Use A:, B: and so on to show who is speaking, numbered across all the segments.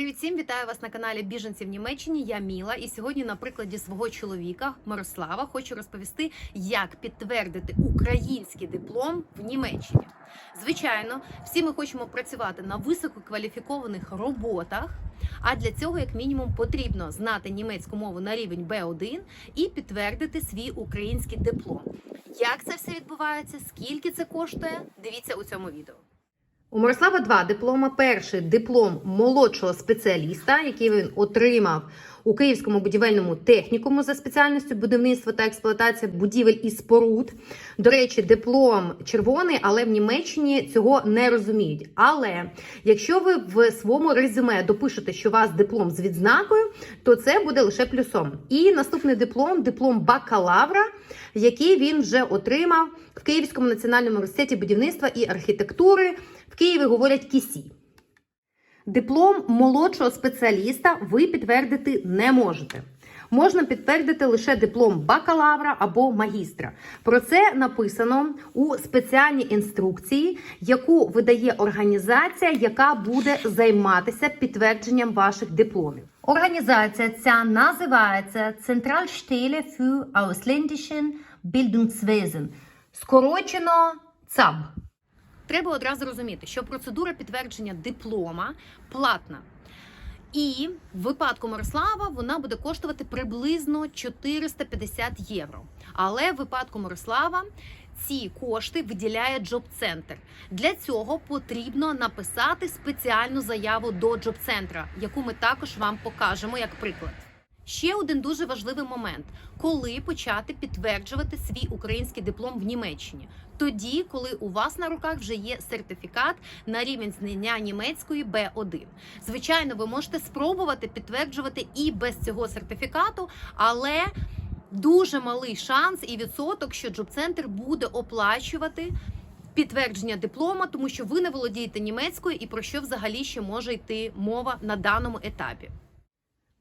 A: Привіт всім, вітаю вас на каналі Біженці в Німеччині. Я Міла, і сьогодні на прикладі свого чоловіка Мирослава хочу розповісти, як підтвердити український диплом в Німеччині. Звичайно, всі ми хочемо працювати на висококваліфікованих роботах. А для цього, як мінімум, потрібно знати німецьку мову на рівень B1 і підтвердити свій український диплом. Як це все відбувається? Скільки це коштує? Дивіться у цьому відео. У Мирослава два диплома. Перший диплом молодшого спеціаліста, який він отримав у Київському будівельному технікуму за спеціальністю будівництва та експлуатація будівель і споруд. До речі, диплом червоний, але в Німеччині цього не розуміють. Але якщо ви в своєму резюме допишете, що у вас диплом з відзнакою, то це буде лише плюсом. І наступний диплом диплом бакалавра, який він вже отримав в Київському національному університеті будівництва і архітектури. В Києві говорять кісі. Диплом молодшого спеціаліста ви підтвердити не можете. Можна підтвердити лише диплом бакалавра або магістра. Про це написано у спеціальній інструкції, яку видає організація, яка буде займатися підтвердженням ваших дипломів. Організація ця називається Zentralstelle für ausländischen Bildungswesen, скорочено ЦАБ. Треба одразу розуміти, що процедура підтвердження диплома платна. І в випадку Мирослава вона буде коштувати приблизно 450 євро. Але в випадку Мирослава ці кошти виділяє Джоб-центр. Для цього потрібно написати спеціальну заяву до Джоб-центра, яку ми також вам покажемо як приклад. Ще один дуже важливий момент: коли почати підтверджувати свій український диплом в Німеччині. Тоді, коли у вас на руках вже є сертифікат на рівень знання німецької B1. Звичайно, ви можете спробувати підтверджувати і без цього сертифікату, але дуже малий шанс і відсоток, що Джоб-центр буде оплачувати. Підтвердження диплома, тому що ви не володієте німецькою і про що взагалі ще може йти мова на даному етапі.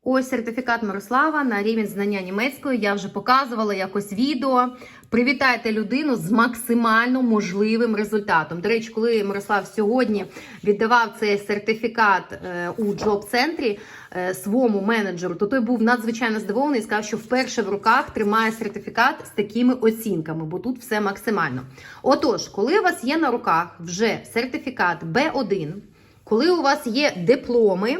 A: Ось сертифікат Мирослава на рівень знання німецької. Я вже показувала якось відео. Привітайте людину з максимально можливим результатом. До речі, коли Мирослав сьогодні віддавав цей сертифікат е, у джоб-центрі е, своєму менеджеру, то той був надзвичайно здивований і сказав, що вперше в руках тримає сертифікат з такими оцінками, бо тут все максимально. Отож, коли у вас є на руках вже сертифікат B1, коли у вас є дипломи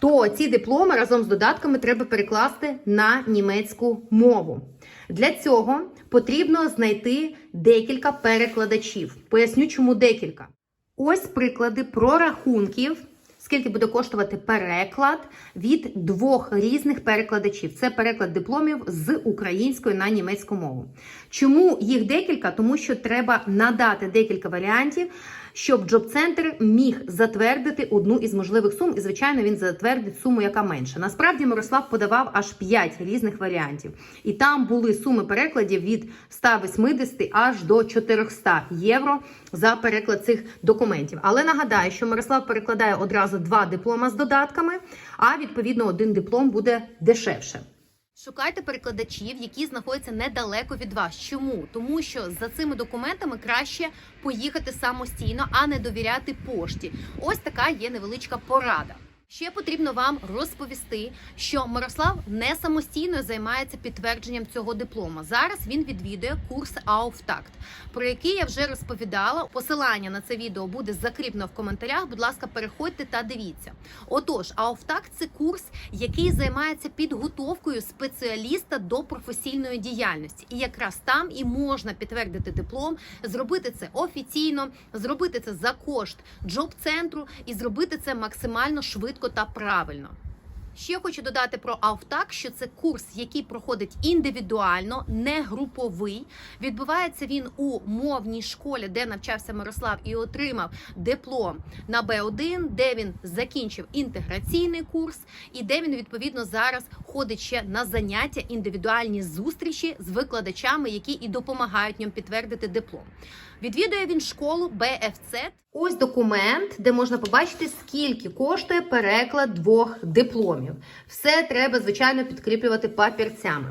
A: то ці дипломи разом з додатками треба перекласти на німецьку мову. Для цього потрібно знайти декілька перекладачів. Поясню, чому декілька. Ось приклади прорахунків. Скільки буде коштувати переклад від двох різних перекладачів? Це переклад дипломів з української на німецьку мову. Чому їх декілька? Тому що треба надати декілька варіантів, щоб джоб-центр міг затвердити одну із можливих сум, і, звичайно, він затвердить суму, яка менша. Насправді Мирослав подавав аж 5 різних варіантів. І там були суми перекладів від 180 аж до 400 євро за переклад цих документів. Але нагадаю, що Мирослав перекладає одразу два диплома з додатками, а відповідно один диплом буде дешевше. Шукайте перекладачів, які знаходяться недалеко від вас. Чому? Тому що за цими документами краще поїхати самостійно, а не довіряти пошті. Ось така є невеличка порада. Ще потрібно вам розповісти, що Мирослав не самостійно займається підтвердженням цього диплома. Зараз він відвідує курс Ауфтакт, про який я вже розповідала. Посилання на це відео буде закріплено в коментарях. Будь ласка, переходьте та дивіться. Отож, Ауфтакт це курс, який займається підготовкою спеціаліста до професійної діяльності, і якраз там і можна підтвердити диплом, зробити це офіційно, зробити це за кошт джоб-центру і зробити це максимально швидко та правильно. Ще хочу додати про Автак, що це курс, який проходить індивідуально, не груповий. Відбувається він у мовній школі, де навчався Мирослав і отримав диплом на Б1, де він закінчив інтеграційний курс, і де він відповідно зараз ходить ще на заняття індивідуальні зустрічі з викладачами, які і допомагають ньому підтвердити диплом. Відвідує він школу БФЦ. Ось документ, де можна побачити, скільки коштує переклад двох дипломів. Все треба, звичайно, підкріплювати папірцями.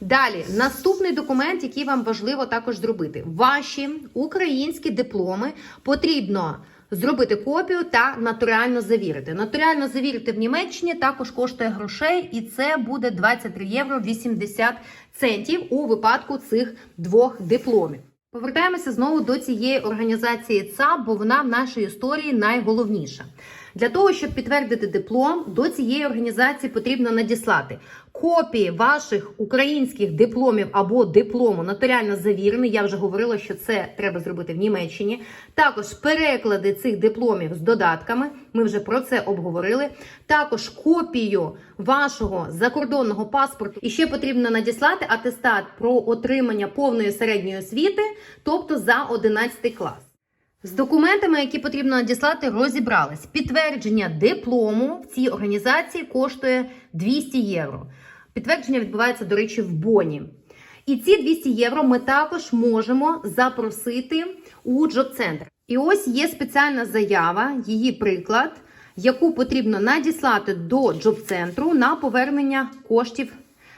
A: Далі, наступний документ, який вам важливо також зробити. Ваші українські дипломи потрібно Зробити копію та нотаріально завірити. Нотаріально завірити в Німеччині також коштує грошей, і це буде 23 євро 80 центів у випадку цих двох дипломів. Повертаємося знову до цієї організації ЦАП, бо вона в нашій історії найголовніша. Для того, щоб підтвердити диплом, до цієї організації потрібно надіслати копії ваших українських дипломів або диплому нотаріально завірений. Я вже говорила, що це треба зробити в Німеччині. Також переклади цих дипломів з додатками. Ми вже про це обговорили. Також копію вашого закордонного паспорту. І ще потрібно надіслати атестат про отримання повної середньої освіти, тобто за 11 клас. З документами, які потрібно надіслати, розібрались. Підтвердження диплому в цій організації коштує 200 євро. Підтвердження відбувається, до речі, в Боні. І ці 200 євро ми також можемо запросити у джоб-центр. І ось є спеціальна заява, її приклад, яку потрібно надіслати до джоб-центру на повернення коштів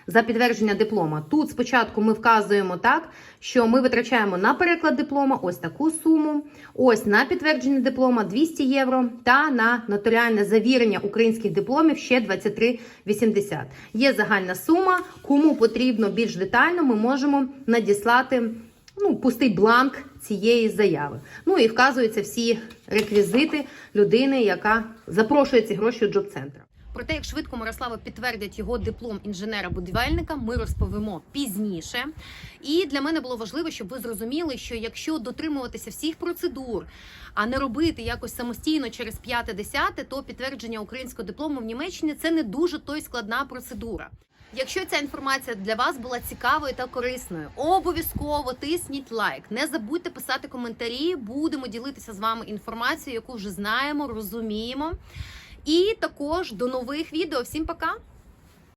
A: за підтвердження диплома. Тут спочатку ми вказуємо так, що ми витрачаємо на переклад диплома ось таку суму, ось на підтвердження диплома 200 євро та на нотаріальне завірення українських дипломів ще 23,80. Є загальна сума. Кому потрібно більш детально, ми можемо надіслати ну, пустий бланк цієї заяви. Ну і вказуються всі реквізити людини, яка запрошує ці гроші у джоб-центр. Про те, як швидко Мирослава підтвердять його диплом інженера-будівельника, ми розповімо пізніше. І для мене було важливо, щоб ви зрозуміли, що якщо дотримуватися всіх процедур, а не робити якось самостійно через п'яте-десяте, то підтвердження українського диплому в Німеччині це не дуже той складна процедура. Якщо ця інформація для вас була цікавою та корисною, обов'язково тисніть лайк. Не забудьте писати коментарі. Будемо ділитися з вами інформацією, яку вже знаємо, розуміємо. І також до нових відео. Всім пока!